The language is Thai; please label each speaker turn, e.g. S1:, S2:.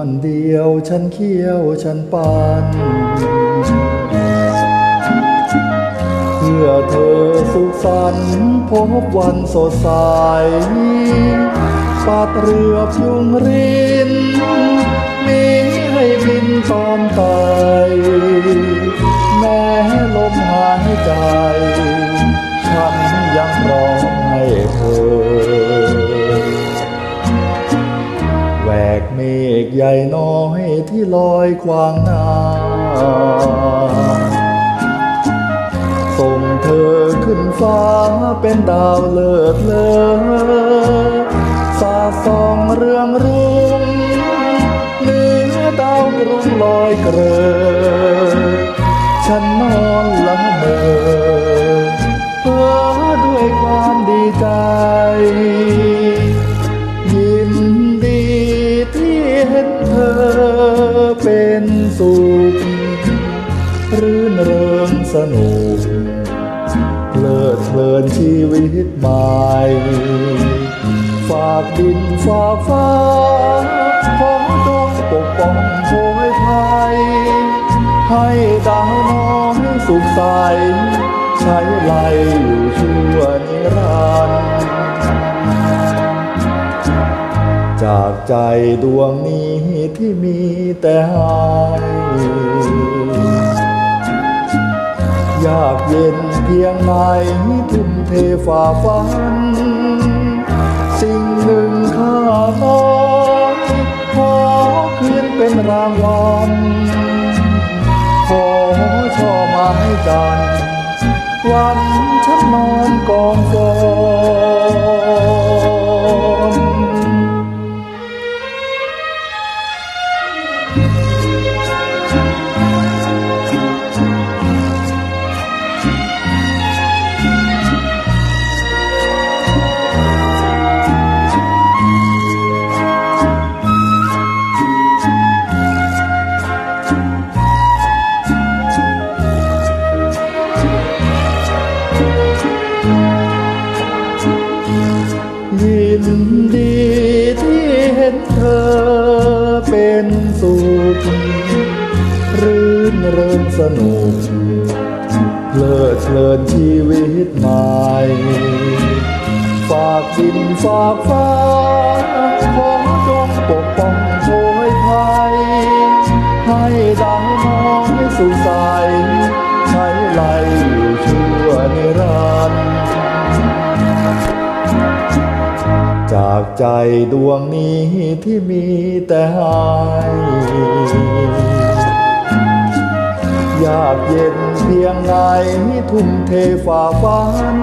S1: อนเดียวฉันเคี้ยวฉันปานเพื่อเธอสุขสันต์พบวันสดใสปาดเรือพยุงรินมีให้บินตอมไต ที่ลอยขวางหน้า ส่งเธอขึ้นฟ้าเป็นดาวเลิศเลอสาส่องเรื่องรุ่งเนื้อดาวกรุงลอยเกลอฉันนอนหละ สนุกเพลิดเพลินชีวิตใหม่ ฝากดินฝากฟ้าขอจงปกป้องโพยภัย ให้ดาวน้อยสุขใส ใช้ไลอยู่ชั่วนิรันดร์จากใจดวงนี้ที่มีแต่ให้ย ยากเย็นเพียงไหนทุ่มเทฝ่าฟัน สิ่งหนึ่งข้าน้อยขอคืนเป็นรางวัลขอช่อไม้จันวันฉันนอนกองินดีที่เห็นเธอเป็นสุขรื่นเริงสนุกเลิดเลินชีวิตใหม่ ฝากดินฝากฟ้าขอจงปกป้องโพยภัย ให้ดาวน้อยสุขใส ใจดวงนี้ที่มีแต่ให้ยากเย็นเพียงไหนทุ่มเทฝ่าฟัน